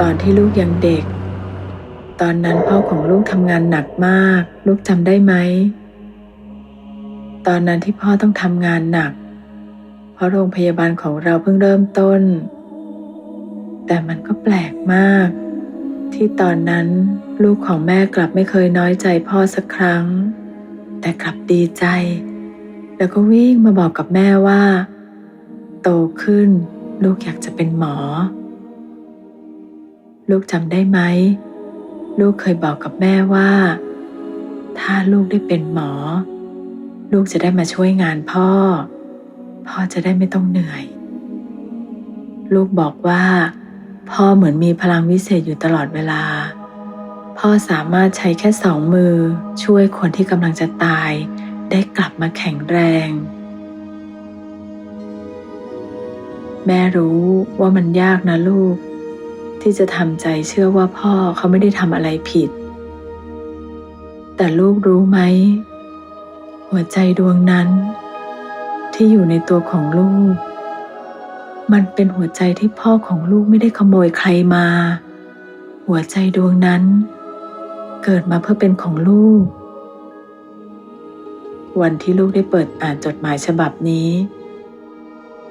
ตอนที่ลูกยังเด็ก ตอนนั้นพ่อของลูกทำงานหนักมาก ลูกจำได้ไหม ตอนนั้นที่พ่อต้องทำงานหนัก เพราะโรงพยาบาลของเราเพิ่งเริ่มต้น แต่มันก็แปลกมาก ที่ตอนนั้นลูกของแม่กลับไม่เคยน้อยใจพ่อสักครั้ง แต่กลับดีใจ แล้วก็วิ่งมาบอกกับแม่ว่า โตขึ้นลูกอยากจะเป็นหมอ ลูกจำได้ไหม ลูกเคยบอกกับแม่ว่า ถ้าลูกได้เป็นหมอ ลูกจะได้มาช่วยงานพ่อ พ่อจะได้ไม่ต้องเหนื่อย ลูกบอกว่า พ่อเหมือนมีพลังวิเศษอยู่ตลอดเวลา พ่อสามารถใช้แค่สองมือช่วยคนที่กำลังจะตาย ได้กลับมาแข็งแรง แม่รู้ว่ามันยากนะลูก ที่จะทำใจเชื่อว่าพ่อเขาไม่ได้ทำอะไรผิด แต่ลูกรู้ไหม หัวใจดวงนั้น ที่อยู่ในตัวของลูก มันเป็นหัวใจที่พ่อของลูกไม่ได้ขโมยใครมา หัวใจดวงนั้น เกิดมาเพื่อเป็นของลูก วันที่ลูกได้เปิดอ่านจดหมายฉบับนี้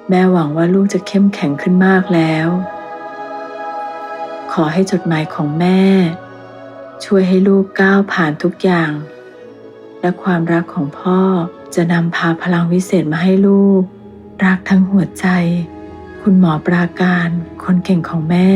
แม่หวังว่าลูกจะเข้มแข็งขึ้นมากแล้ว ขอให้จดหมายของแม่ ช่วยให้ลูกก้าวผ่านทุกอย่าง และความรักของพ่อจะนำพาพลังวิเศษมาให้ลูก รักทั้งหัวใจ คุณหมอปราการ คนเก่งของแม่